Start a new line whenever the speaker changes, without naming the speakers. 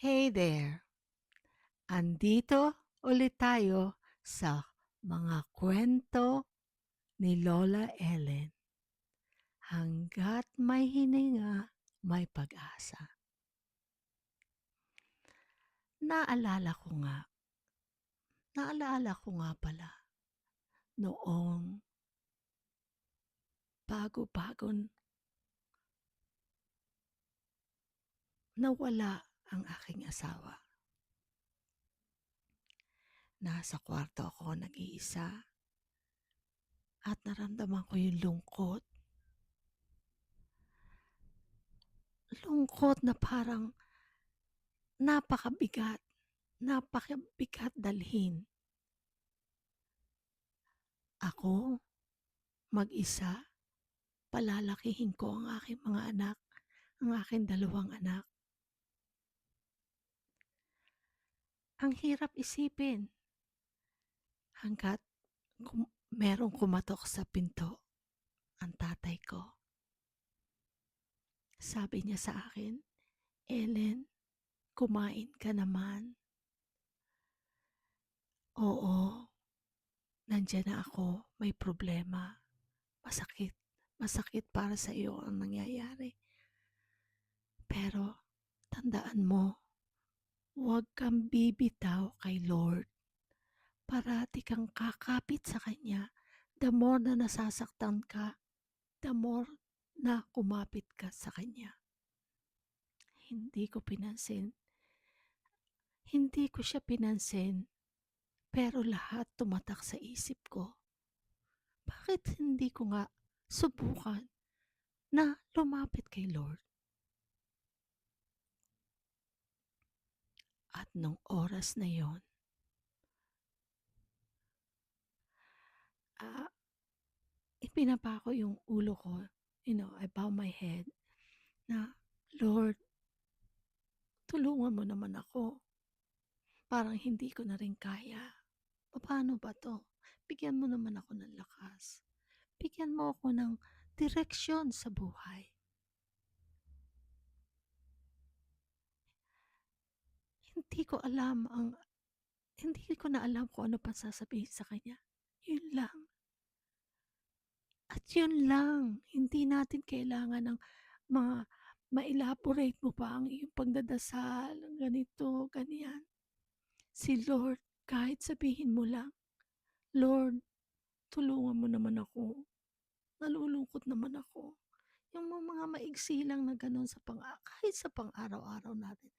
Hey there! Andito ulit tayo sa mga kwento ni Lola Ellen. Hangga't may hininga, may pag-asa. Naalala ko nga, naalala ko nga pala, noong bago-bago nawala ang aking asawa. Nasa kwarto ako nag-iisa at naramdaman ko yung lungkot. Lungkot na parang napakabigat, napakabigat dalhin. Ako, mag-isa, palalakihin ko ang aking mga anak, ang aking dalawang anak. Ang hirap isipin hanggat kum- merong kumatok sa pinto ang tatay ko. Sabi niya sa akin, Ellen, kumain ka naman. Oo, nandyan na ako, may problema. Masakit, masakit para sa iyo ang nangyayari. Pero, tandaan mo, huwag kang bibitaw kay Lord. Parati kang kakapit sa Kanya. The more na nasasaktan ka, the more na kumapit ka sa Kanya. Hindi ko pinansin. Hindi ko siya pinansin. Pero lahat tumatak sa isip ko. Bakit hindi ko nga subukan na lumapit kay Lord? At nung oras na yon, ah, ipinapa ko yung ulo ko, you know, I bow my head, na, Lord, tulungan mo naman ako. Parang hindi ko na rin kaya. Paano ba to? Bigyan mo naman ako ng lakas. Bigyan mo ako ng direksyon sa buhay. Hindi ko alam ang hindi ko na alam kung ano pa sasabihin sa kanya. Yun lang. At yun lang. Hindi natin kailangan ng mga ma-elaborate mo pa ang iyong pagdadasal, ganito, ganyan. Si Lord, kahit sabihin mo lang, Lord, tulungan mo naman ako. Nalulungkot naman ako. Yung mga maigsi lang na ganun sa pang kahit sa pang-araw-araw natin.